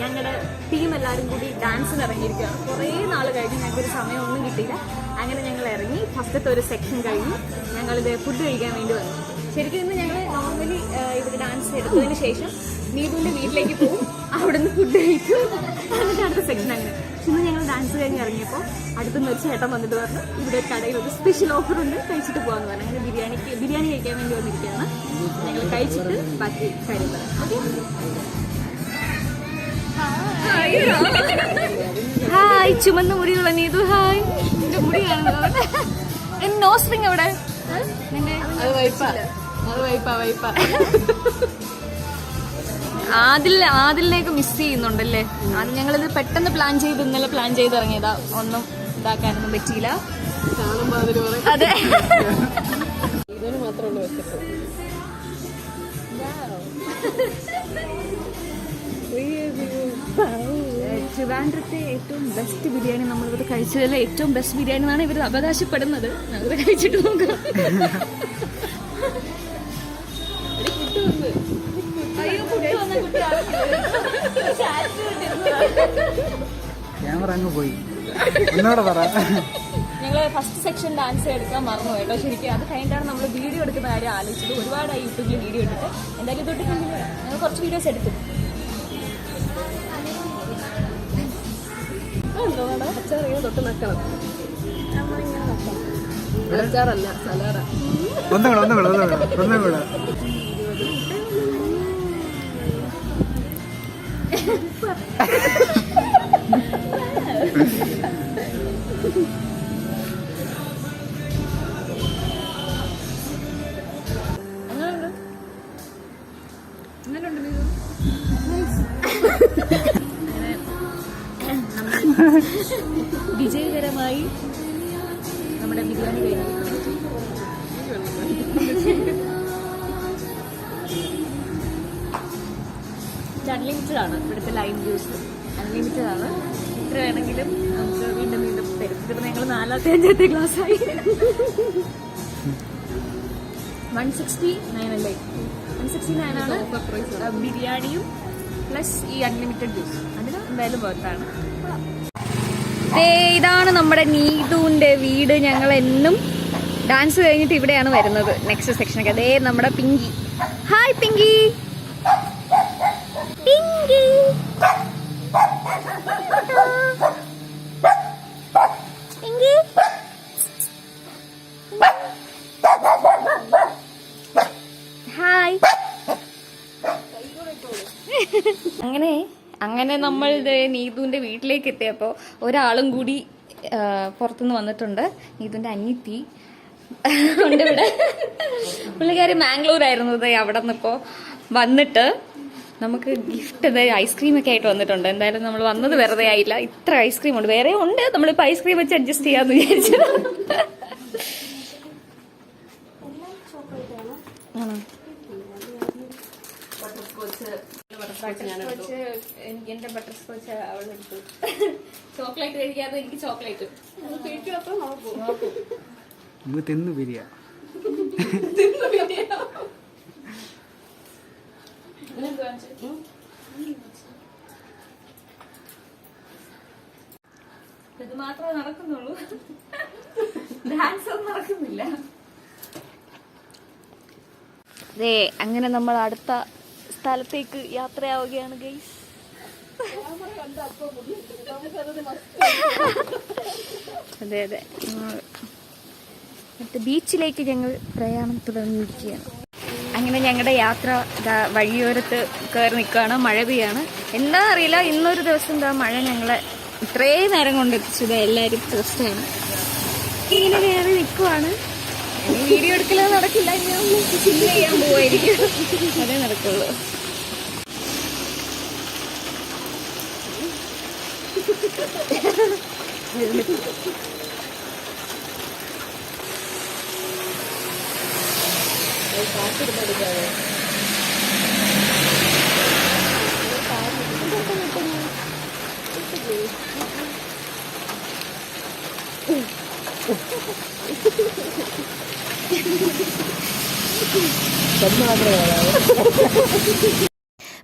ഞങ്ങളുടെ ടീം എല്ലാവരും കൂടി ഡാൻസിന് ഇറങ്ങിയിരിക്കുകയാണ് കുറേ നാൾ കഴിഞ്ഞ് ഞങ്ങൾക്ക് ഒരു സമയമൊന്നും കിട്ടിയില്ല. അങ്ങനെ ഞങ്ങൾ ഇറങ്ങി ഫസ്റ്റത്തെ ഒരു സെക്ഷൻ കഴിഞ്ഞു ഞങ്ങളിത് ഫുഡ് കഴിക്കാൻ വേണ്ടി വന്നു. ശരിക്കും ഇന്ന് ഞങ്ങൾ നോർമലി ഇവിടെ ഡാൻസ് എടുത്തതിന് ശേഷം നീതുവിന്റെ വീട്ടിലേക്ക് പോകും അവിടുന്ന് ഫുഡ് കഴിക്കും. എന്നിട്ട് അടുത്ത സെക്ഷൻ അങ്ങനെ. ഇന്ന് ഞങ്ങൾ ഡാൻസ് കഴിഞ്ഞ് ഇറങ്ങിയപ്പോൾ അടുത്തുനിന്ന് ഒരു ചേട്ടൻ വന്നിട്ട് പറഞ്ഞു ഇവിടെ കടയിൽ ഒരു സ്പെഷ്യൽ ഓഫർ ഉണ്ട്. കഴിച്ചിട്ട് പോകാന്ന് പറഞ്ഞു. അങ്ങനെ ബിരിയാണിക്ക് ബിരിയാണി കഴിക്കാൻ വേണ്ടി വന്നിരിക്കുകയാണ്. ഞങ്ങൾ കഴിച്ചിട്ട് ബാക്കി കാര്യം പറയാം ഹായ് ചുമന്ന മുടിയുള്ള നീതു. ഹായ് എന്റെ മുടിയാണ് കാണുന്നത് നോസ് റിങ് എവിടെ? നിന്റെ? ആദിൽ ആദിലേക്ക് മിസ് ചെയ്യുന്നുണ്ടല്ലേ? അത് ഞങ്ങളിത് പെട്ടെന്ന് പ്ലാൻ ചെയ്ത് ഇന്നലെ പ്ലാൻ ചെയ്ത് ഇറങ്ങിയതാ. ഒന്നും ഇതാക്കാനൊന്നും പറ്റിയില്ല. അതെ. ട്രിവാൻഡ്രത്തെ ഏറ്റവും ബെസ്റ്റ് ബിരിയാണി നമ്മളിവിടെ കഴിച്ചതല്ലേ ഏറ്റവും ബെസ്റ്റ് ബിരിയാണി എന്നാണ് ഇവർ അവകാശപ്പെടുന്നത്. ഞങ്ങൾ കഴിച്ചിട്ട് നോക്കാം. ക്യാമറ അങ്ങ് പോയി. എന്നോട് പറ. ഞങ്ങൾ ഫസ്റ്റ് സെക്ഷൻ ഡാൻസ് എടുക്കാൻ മറന്നു കേട്ടോ ശരിക്കും. അത് കഴിഞ്ഞിട്ടാണ് നമ്മൾ വീഡിയോ എടുക്കുന്ന കാര്യം ആലോചിച്ചത്. ഒരുപാടായി യൂട്യൂബിൽ വീഡിയോ എടുത്തിട്ട് എന്തായാലും തൊട്ട് ഞങ്ങൾ കുറച്ച് വീഡിയോസ് എടുത്തു. എന്തോടാ അച്ചാറിങ്ങനെ തൊട്ട് നക്കണം അച്ചാറല്ല സലാഡാ. ഒന്നും കൂടെ ഒന്നും കൂടെ ഒന്നും കൂടെ ഒന്നും കൂടെ വിജയകരമായി നമ്മുടെ ബിരിയാണി കഴിഞ്ഞു. അൺലിമിറ്റഡ് ആണ്. ഇവിടുത്തെ ലൈം ജ്യൂസ് അൺലിമിറ്റഡ് ആണ്. എത്ര വേണമെങ്കിലും നമുക്ക് വീണ്ടും വീണ്ടും തരും. ഇതിപ്പോൾ ഞങ്ങൾ നാലാമത്തെ അഞ്ചാമത്തെ ഗ്ലാസ് ആയി. വൺ സിക്സ്റ്റി നയൻ അല്ലേ? വൺ സിക്സ്റ്റി നയൻ ആണ് ബിരിയാണിയും പ്ലസ് ഈ അൺലിമിറ്റഡ് ജ്യൂസ് അതിന് എന്തായാലും വർത്താണ് ഇതാണ് നമ്മുടെ നീതുവിന്റെ വീട്. ഞങ്ങൾ എന്നും ഡാൻസ് കഴിഞ്ഞിട്ട് ഇവിടെയാണ് വരുന്നത്. നെക്സ്റ്റ് സെക്ഷനൊക്കെ അതേ നമ്മുടെ പിങ്കി. ഹായ് പിങ്കി. പിങ്കി. പിങ്കി. അങ്ങനെ അങ്ങനെ നമ്മൾ നീതുവിന്റെ വീട്ടിലേക്ക് എത്തിയപ്പോൾ ഒരാളും കൂടി പുറത്തുനിന്ന് വന്നിട്ടുണ്ട്. നീതുവിന്റെ അനിയത്തി. ഉണ്ട് ഇവിടെ പുള്ളിക്കാരി മാംഗ്ലൂർ ആയിരുന്നു അവിടെ നിന്നിപ്പോ വന്നിട്ട്. നമുക്ക് ഗിഫ്റ്റ് ദേ ഐസ്ക്രീം ഒക്കെ ആയിട്ട് വന്നിട്ടുണ്ട്. എന്തായാലും നമ്മൾ വന്നത് വെറുതെ ആയില്ല. ഇത്ര ഐസ്ക്രീം ഉണ്ട്. വേറെ ഉണ്ട്. നമ്മളിപ്പോൾ ഐസ്ക്രീം വെച്ച് അഡ്ജസ്റ്റ് ചെയ്യാന്ന് വിചാരിച്ചത്. ആണോ? സ്കോച്ച് എനിക്ക് എന്റെ ബട്ടർ സ്കോച്ച് അവൾ എടുത്തു. ചോക്ലേറ്റ് കഴിക്കാതെ എനിക്ക് ചോക്ലേറ്റ് നമുക്ക് തിന്നു പിരിയ. ഇത് മാത്രമേ നടക്കുന്നുള്ളൂ. ഡാൻസ് ഒന്നും നടക്കുന്നില്ല. അതെ അങ്ങനെ നമ്മൾ അടുത്ത സ്ഥലത്തേക്ക് യാത്രയാവുകയാണ് ഗൈസ് അതെ അതെ. അടുത്ത ബീച്ചിലേക്ക് ഞങ്ങൾ പ്രയാണം തുടങ്ങിയിരിക്കുകയാണ് അങ്ങനെ ഞങ്ങളുടെ യാത്ര വഴിയോരത്ത് കയറി നിൽക്കുകയാണ്. മഴ പെയ്യാണ്. എന്താ അറിയില്ല ഇന്നൊരു ദിവസം എന്താ മഴ ഞങ്ങളെ ഇത്രയും നേരം കൊണ്ട് എത്തിച്ചത്. എല്ലാവരും ദിവസമാണ് ഇങ്ങനെ കയറി നിൽക്കുവാണ്. വീഡിയോ എടുക്കലോ നടക്കില്ല ഞാൻ ചെയ്യാൻ പോവായിരിക്കും അതേ നടക്കുള്ളു Thank you.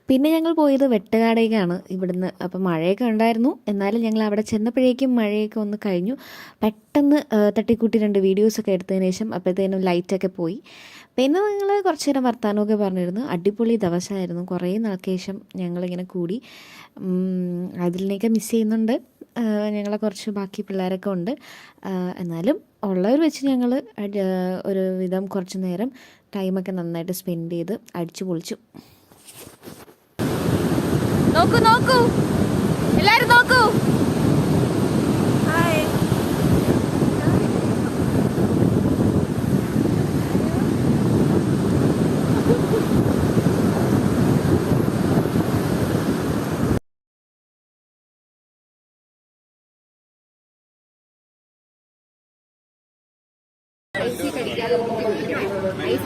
പിന്നെ ഞങ്ങൾ പോയത് വെട്ടുകാടേക്കാണ് ഇവിടുന്ന് അപ്പം മഴയൊക്കെ ഉണ്ടായിരുന്നു. എന്നാലും ഞങ്ങൾ അവിടെ ചെന്നപ്പോഴേക്കും മഴയൊക്കെ ഒന്ന് കഴിഞ്ഞു. പെട്ടെന്ന് തട്ടിക്കൂട്ടി രണ്ട് വീഡിയോസൊക്കെ എടുത്തതിന് ശേഷം അപ്പോഴത്തേനും ലൈറ്റൊക്കെ പോയി. പിന്നെ ഞങ്ങൾ കുറച്ച് നേരം വർത്താനമൊക്കെ പറഞ്ഞിരുന്നു. അടിപൊളി ദിവസമായിരുന്നു. കുറേ നാൾക്ക് ശേഷം ഞങ്ങളിങ്ങനെ കൂടി. അതിലേക്ക് മിസ് ചെയ്യുന്നുണ്ട്. ഞങ്ങളെ കുറച്ച് ബാക്കി പിള്ളേരൊക്കെ ഉണ്ട്. എന്നാലും ഉള്ളവർ വെച്ച് ഞങ്ങൾ ഒരു വിധം കുറച്ച് നേരം ടൈമൊക്കെ നന്നായിട്ട് സ്പെൻഡ് ചെയ്ത് അടിച്ചു പൊളിച്ചു. നോക്കൂ നോക്കൂ. എല്ലാവരും നോക്കൂ.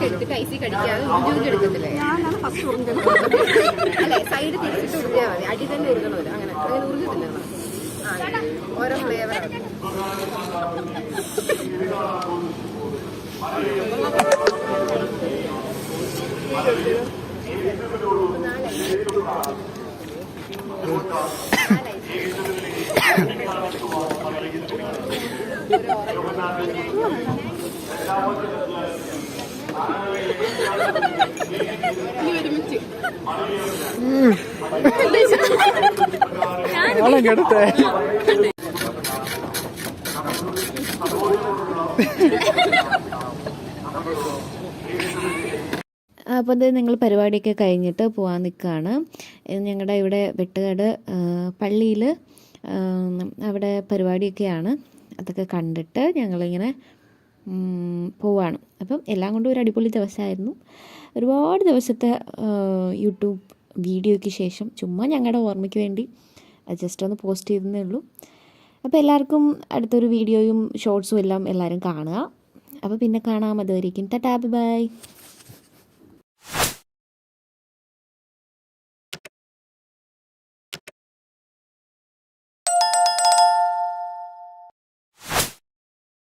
ഐസ് എടുത്തിട്ട് ഐസി കടിക്കാതെ ഉരുണ്ടി ഉരുണ്ടി എടുക്കത്തില്ലേ? ഞാനാണ് ഫസ്റ്റ് ഉറുന്നത് അല്ലെ സൈഡ് തിരിച്ചിട്ട് ഉരുട്ടിയാൽ മതി. അടി തന്നെ ഉരുകണമല്ലോ അങ്ങനെ. അങ്ങനെ ഉരുകത്തില്ല ഓരോ ഫ്ലേവർ ആളെ അത് നിങ്ങൾ പരിപാടിയൊക്കെ കഴിഞ്ഞിട്ട് പോകാൻ നിൽക്കുകയാണ്. ഞങ്ങളുടെ ഇവിടെ വെട്ടുകാട് പള്ളിയിൽ അവിടെ പരിപാടിയൊക്കെയാണ്. അതൊക്കെ കണ്ടിട്ട് ഞങ്ങളിങ്ങനെ പോവാണ്. അപ്പം എല്ലാം കൊണ്ടും ഒരു അടിപൊളി ദിവസമായിരുന്നു. ഒരുപാട് ദിവസത്തെ യൂട്യൂബ് വീഡിയോയ്ക്ക് ശേഷം ചുമ്മാ ഞങ്ങളുടെ ഓർമ്മയ്ക്ക് വേണ്ടി ജസ്റ്റ് ഒന്ന് പോസ്റ്റ് ചെയ്തതേ ഉള്ളൂ. അപ്പോൾ എല്ലാവർക്കും അടുത്തൊരു വീഡിയോയും ഷോർട്സും എല്ലാം എല്ലാവരും കാണുക. അപ്പോൾ പിന്നെ കാണാം. അതുവരേക്കും ടാറ്റാ ബൈ.